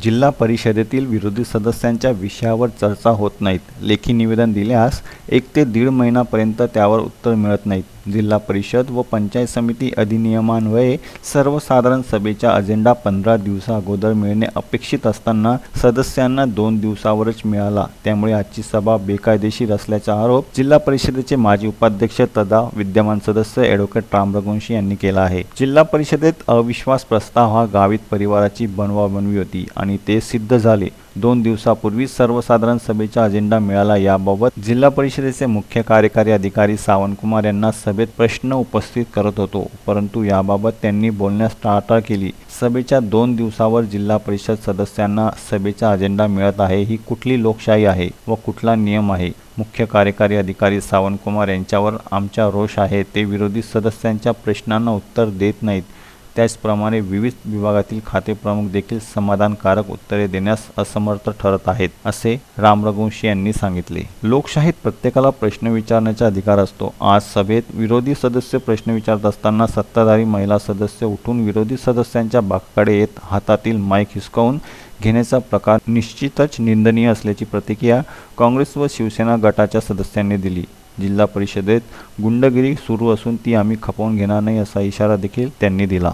जिल्हा परिषदेतील विरोधी सदस्यांच्या विषयावर चर्चा होत नाहीत. लेखी निवेदन दिल्यास एक ते दीड महिनापर्यंत त्यावर उत्तर मिळत नाहीत. जिल्हा परिषद व पंचायत समिती अधिनियमान्वये सर्वसाधारण सभेचा अजेंडा पंधरा दिवसा अगोदर मिळणे अपेक्षित असताना सदस्यांना दोन दिवसावरच मिळाला. त्यामुळे आजची सभा बेकायदेशीर असल्याचा आरोप जिल्हा परिषदेचे माजी उपाध्यक्ष तदा विद्यमान सदस्य ॲडव्होकेट राम रघुवंशी यांनी केला आहे. जिल्हा परिषदेत अविश्वास प्रस्ताव हा गावित परिवाराची बनवाबनवी होती आणि ते सिद्ध झाले. दोन दिवसापूर्वी सर्वसाधारण सभेचा अजेंडा मिळाला. याबाबत जिल्हा परिषदेचे मुख्य कार्यकारी अधिकारी सावंतकुमार यांना सभेत प्रश्न उपस्थित करत होतो परंतु याबाबत त्यांनी बोलण्यास टाळाटाळ केली. सभेच्या दोन दिवसावर जिल्हा परिषद सदस्यांना सभेचा अजेंडा मिळत आहे ही कुठली लोकशाही आहे व कुठला नियम आहे? मुख्य कार्यकारी अधिकारी सावंतकुमार यांच्यावर आमचा रोष आहे ते विरोधी सदस्यांच्या प्रश्नांना उत्तर देत नाहीत. त्याचप्रमाणे विविध विभागातील खातेप्रमुख देखील समाधानकारक उत्तरे देण्यास असमर्थ ठरत आहेत असे राम रघुवंशी यांनी सांगितले. लोकशाहीत प्रत्येकाला प्रश्न विचारण्याचा अधिकार असतो. आज सभेत विरोधी सदस्य प्रश्न विचारत असताना सत्ताधारी महिला सदस्य उठून विरोधी सदस्यांच्या बाकाकडे येत हातातील माईक हिसकावून घेण्याचा प्रकार निश्चितच निंदनीय असल्याची प्रतिक्रिया काँग्रेस व शिवसेना गटाच्या सदस्यांनी दिली. जिल्हा परिषदेत गुंडगिरी सुरू असून ती आम्ही खपवून घेणार नाही असा इशारा देखील त्यांनी दिला.